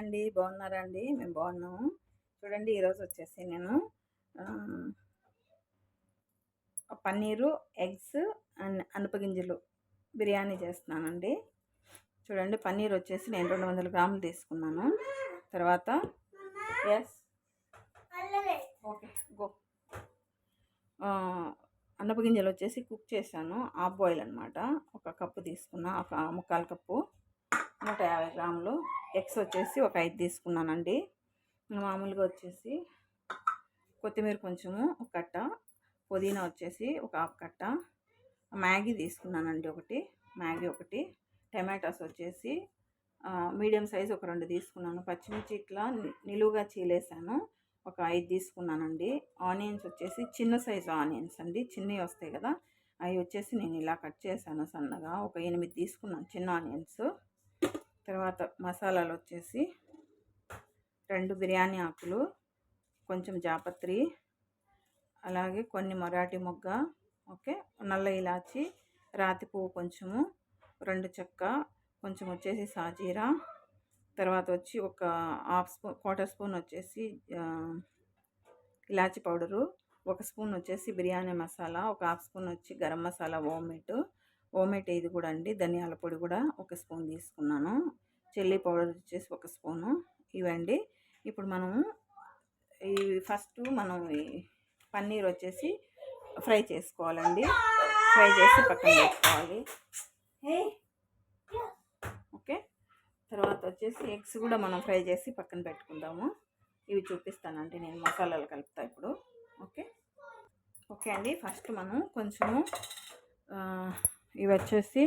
అండి బాగున్నారా అండి మేము బాగున్నాము. చూడండి ఈరోజు వచ్చేసి నేను పన్నీరు ఎగ్స్ అండ్ అనుపగింజలు బిర్యానీ చేస్తున్నానండి. చూడండి పన్నీర్ వచ్చేసి నేను రెండు వందల గ్రాములు తీసుకున్నాను. తర్వాత ఎస్ ఓకే గో అన్నపగింజలు వచ్చేసి కుక్ చేశాను. ఆఫ్ బాయిల్ అనమాట ఒక కప్పు తీసుకున్నా ఒక ముక్కాలు కప్పు. నూట యాభై గ్రాములు ఎగ్స్ వచ్చేసి ఒక ఐదు తీసుకున్నానండి. మామూలుగా వచ్చేసి కొత్తిమీర కొంచెము ఒక కట్ట పుదీనా వచ్చేసి ఒక హాఫ్ కట్ట మ్యాగీ తీసుకున్నానండి ఒకటి మ్యాగీ ఒకటి టమాటాస్ వచ్చేసి మీడియం సైజ్ ఒక రెండు తీసుకున్నాను. పచ్చిమిర్చి ఇట్లా నిలువుగా చీలేసాను ఒక ఐదు తీసుకున్నానండి. ఆనియన్స్ వచ్చేసి చిన్న సైజు ఆనియన్స్ అండి చిన్నవి వస్తాయి కదా అవి వచ్చేసి నేను ఇలా కట్ చేశాను సన్నగా ఒక ఎనిమిది తీసుకున్నాను చిన్న ఆనియన్స్. తర్వాత మసాలాలు వచ్చేసి రెండు బిర్యానీ ఆకులు కొంచెం జాపత్రి అలాగే కొన్ని మరాఠీ మొగ్గ ఓకే నల్ల ఇలాచి రాతి పువ్వు కొంచెము రెండు చెక్క కొంచెం వచ్చేసి సాజీరా తర్వాత వచ్చి ఒక హాఫ్ స్పూన్ క్వార్టర్ స్పూన్ వచ్చేసి ఇలాచి పౌడరు ఒక స్పూన్ వచ్చేసి బిర్యానీ మసాలా ఒక హాఫ్ స్పూన్ వచ్చి గరం మసాలా ఓమేటు ఓమేట్ ఇది కూడా అండి ధనియాల పొడి కూడా ఒక స్పూన్ తీసుకున్నాను. చిల్లీ పౌడర్ వచ్చేసి ఒక స్పూను ఇవండి ఇప్పుడు మనము ఈ ఫస్ట్ మనం పన్నీర్ వచ్చేసి ఫ్రై చేసుకోవాలండి. ఫ్రై చేసి పక్కన పెట్టుకోవాలి. ఓకే? తర్వాత వచ్చేసి ఎగ్స్ కూడా మనం ఫ్రై చేసి పక్కన పెట్టుకుందాము. ఇవి చూపిస్తానండి నేను మసాలాలు కలుపుతా ఇప్పుడు. ఓకే? ఓకే అండి ఫస్ట్ మనం కొంచెము ఇవి వచ్చేసి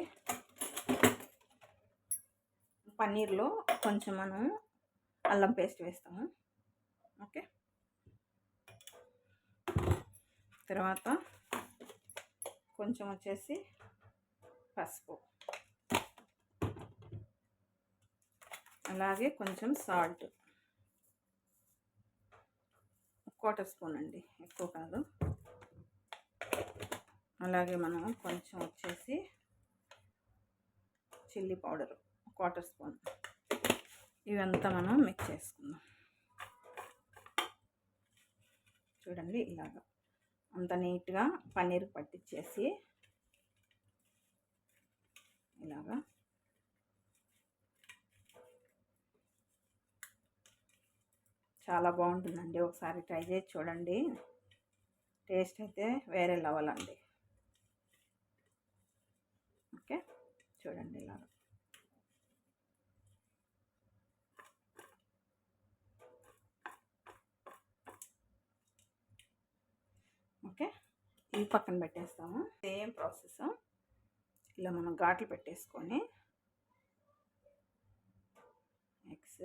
పన్నీర్లో కొంచెం మనం అల్లం పేస్ట్ వేస్తాము. ఓకే? తర్వాత కొంచెం వచ్చేసి పసుపు. అలాగే కొంచెం సాల్ట్. క్వార్టర్ స్పూన్ అండి ఎక్కువ కాదు. అలాగే మనం కొంచెం వచ్చేసి చిల్లీ పౌడరు క్వార్టర్ స్పూన్. ఇవంతా మనం మిక్స్ చేసుకుందాం. చూడండి ఇలాగ. అంత నీట్గా పన్నీర్ పట్టించేసి ఇలాగా. చాలా బాగుంటుందండి. ఒకసారి ట్రై చేసి చూడండి. టేస్ట్ అయితే వేరే లెవెల్ అండి ఓకే చూడండి ఇలా. ఓకే ఈ పక్కన పెట్టేస్తాము. Same process. ఇలా మనం ఘాట్లు పెట్టేసుకొని ఎగ్స్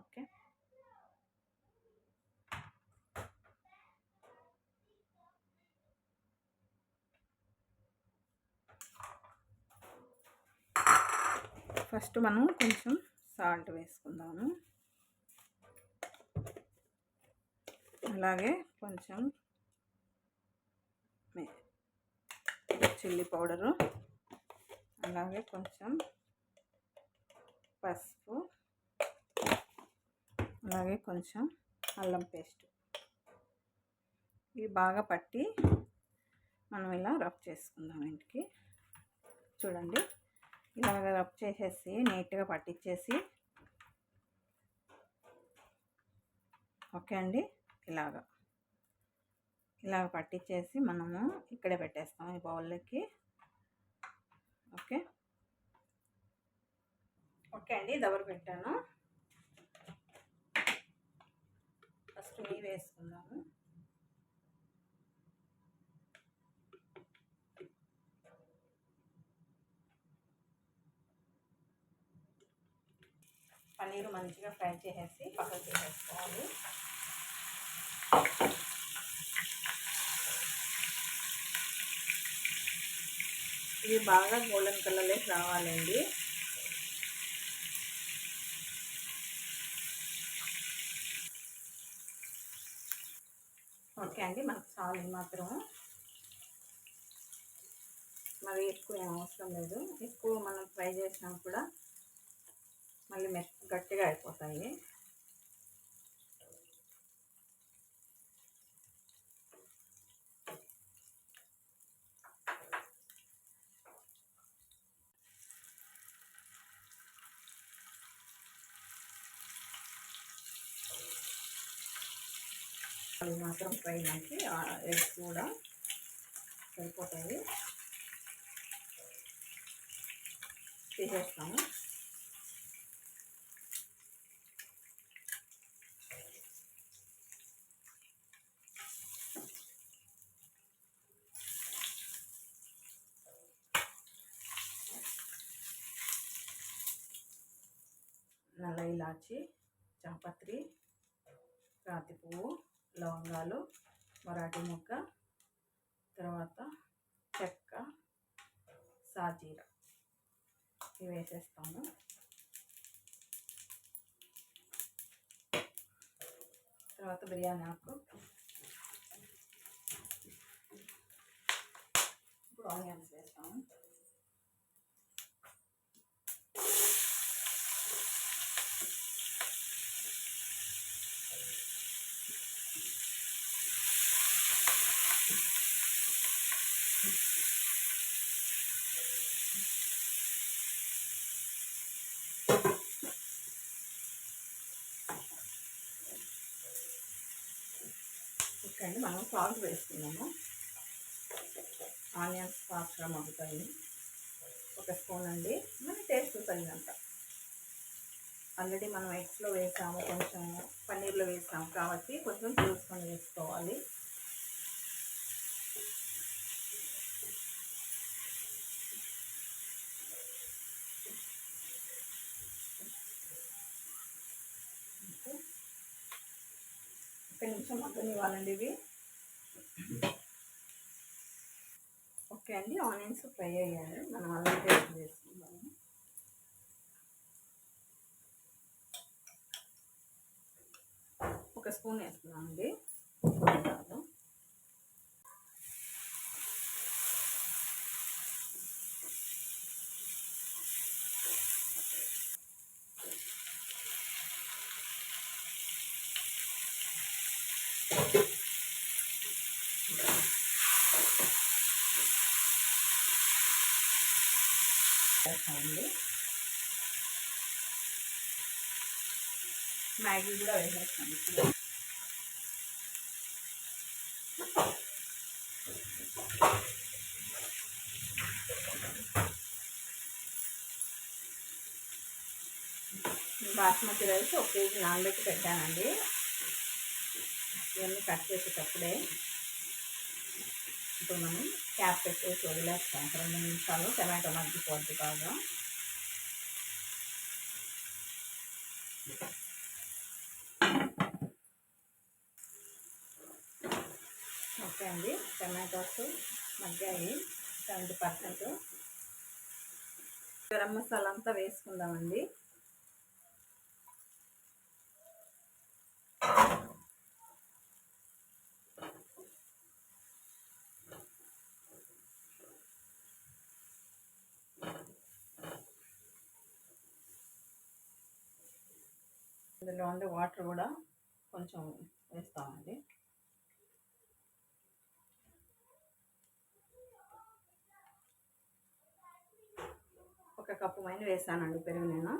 ఓకే ఫస్ట్ మనం కొంచెం సాల్ట్ వేసుకుందాము. అలాగే కొంచెం చిల్లీ పౌడరు. అలాగే కొంచెం పసుపు. అలాగే కొంచెం అల్లం పేస్ట్. ఇవి బాగా పట్టి మనం ఇలా రబ్ చేసుకుందాం ఇంటికి. చూడండి. ఇలాగ రబ్ చేసేసి నీట్గా పట్టించేసి ఓకే అండి. ఇలాగ. ఇలాగ పట్టించేసి మనము ఇక్కడే పెట్టేస్తాం ఈ బౌల్లోకి. ఓకే. ఓకే అండి. దవర పెట్టాను ఫస్ట్ నెయ్యి వేసుకుందాము. పన్నీరు మంచిగా ఫ్రై చేసేసి పక్కకు చేసేసుకోవాలి ఇది బాగా గోల్డెన్ కలర్లో రావాలండి. ఓకే అండి మనకు చాలు మాత్రం. మరి ఎక్కువ ఏం అవసరం లేదు. ఎక్కువ మనం ఫ్రై చేసినా కూడా మళ్ళీ మెత్త గట్టిగా అయిపోతాయి. అవి మాత్రం ఫ్రై మనకి ఎగ్స్ కూడా సరిపోతాయి. తీసేస్తాము నల్ల ఇలాచి చాపత్రి రాతి పువ్వు లవంగాలు మరాఠీ ముక్క తర్వాత చెక్క సాజీర. ఇవి వేసేస్తాము తర్వాత బిర్యానీ ఆకు. ఇప్పుడు ఆనియన్స్ వేస్తాము ఓకే అండి మనం సాల్ట్ వేసుకున్నాము ఆనియన్స్ ఫాస్ట్గా మగ్గుతాయి. ఒక స్పూన్ అండి. మన టేస్ట్ తగినంత. ఆల్రెడీ మనం ఎగ్స్లో వేసాము కొంచెం పన్నీర్లో వేసాము కాబట్టి కొంచెం చూసుకొని వేసుకోవాలి ఒక నిమిషం మగ్గనివ్వాలండి ఇవి. ఓకే అండి ఆనియన్స్ ఫ్రై అయ్యాయి. మనం అల్లం పేస్ట్ వేసుకుందాము ఒక స్పూన్ వేస్తున్నామండి చాలు. వేసేస్తామండి. మ్యాగీ కూడా వేసేస్తాం ఇప్పుడు. బాస్మతి రైస్ ఒక కేజీ నానబెట్టి పెట్టానండి. ఇవన్నీ కట్ చేసేటప్పుడే. ఇప్పుడు మనం క్యాప్ పెట్టేసి రెండు నిమిషాలు టమాటో మగ్గిపోద్ది బాగా. ఓకే అండి టమాటోస్ మగ్గాయి సెవెంటీ పర్సెంట్. గరం మసాలా అంతా వేసుకుందామండి. ఇందులో ఉండే వాటర్ కూడా కొంచెం వేస్తామండి. ఒక కప్పు మైన వేసానండి పెరుగు నేను.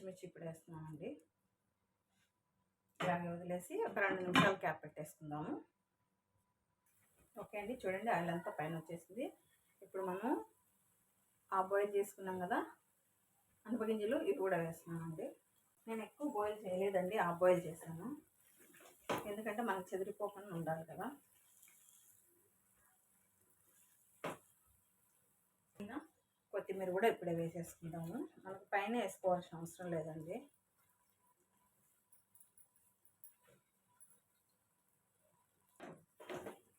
పచ్చిమిర్చి ఇప్పుడు వేస్తున్నామండి. ఇలాగే వదిలేసి ఒక రెండు నిమిషాలు క్యాప్ పెట్టేసుకుందాము. ఓకే అండి చూడండి ఆయిల్ అంతా పైన వచ్చేసింది. ఇప్పుడు మనం ఆ బాయిల్ చేసుకున్నాం కదా అనప గింజలు ఇవి కూడా వేస్తున్నామండి. నేను ఎక్కువ బాయిల్ చేయలేదండి ఆ బాయిల్ చేశాను. ఎందుకంటే మనకు చెదిరిపోకుండా ఉండాలి కదా. కొత్తిమీర కూడా ఇప్పుడే వేసేసుకుంటాము మనకు పైన వేసుకోవాల్సిన అవసరం లేదండి.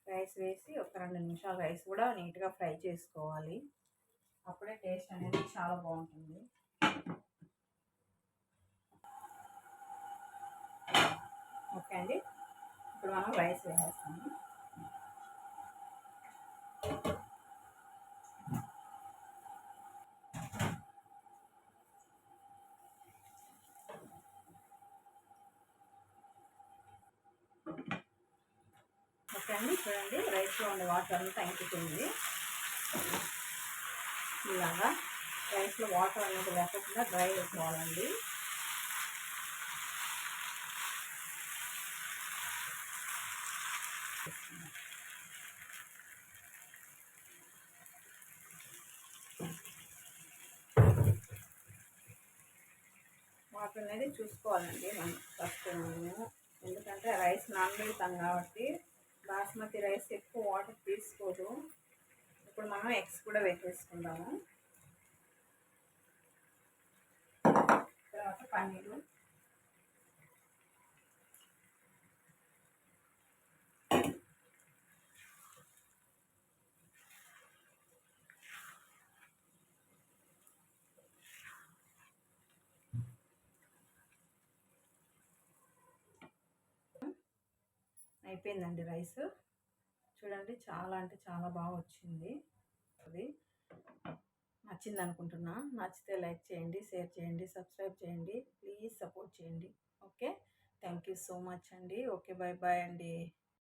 రైస్ వేసి ఒక రెండు నిమిషాలు రైస్ కూడా నీట్గా ఫ్రై చేసుకోవాలి. అప్పుడే టేస్ట్ అనేది చాలా బాగుంటుంది. ఓకే అండి. ఇప్పుడు మనం రైస్ వేసేస్తాము. రైస్లో ఉండే వాటర్ అంతా ఇంకుతుంది ఇలాగా రైస్లో వాటర్ అనేది లేకుండా డ్రై వేసుకోవాలండి వాటర్ అనేది చూసుకోవాలండి మనం ఫస్ట్. మనము ఎందుకంటే రైస్ నానబెడతాం కాబట్టి బాస్మతి రైస్ ఎక్కువ వాటర్ తీసుకోదు. ఇప్పుడు మనం ఎగ్స్ కూడా వేసేసుకుందాము. తర్వాత పన్నీరు. అయిపోయిందండి రైస్. చూడండి చాలా అంటే చాలా బాగా వచ్చింది. అది నచ్చింది అనుకుంటున్నా నచ్చితే లైక్ చేయండి షేర్ చేయండి సబ్స్క్రైబ్ చేయండి ప్లీజ్ సపోర్ట్ చేయండి. Okay? Thank you so much అండి. ఓకే బాయ్ బాయ్ అండి.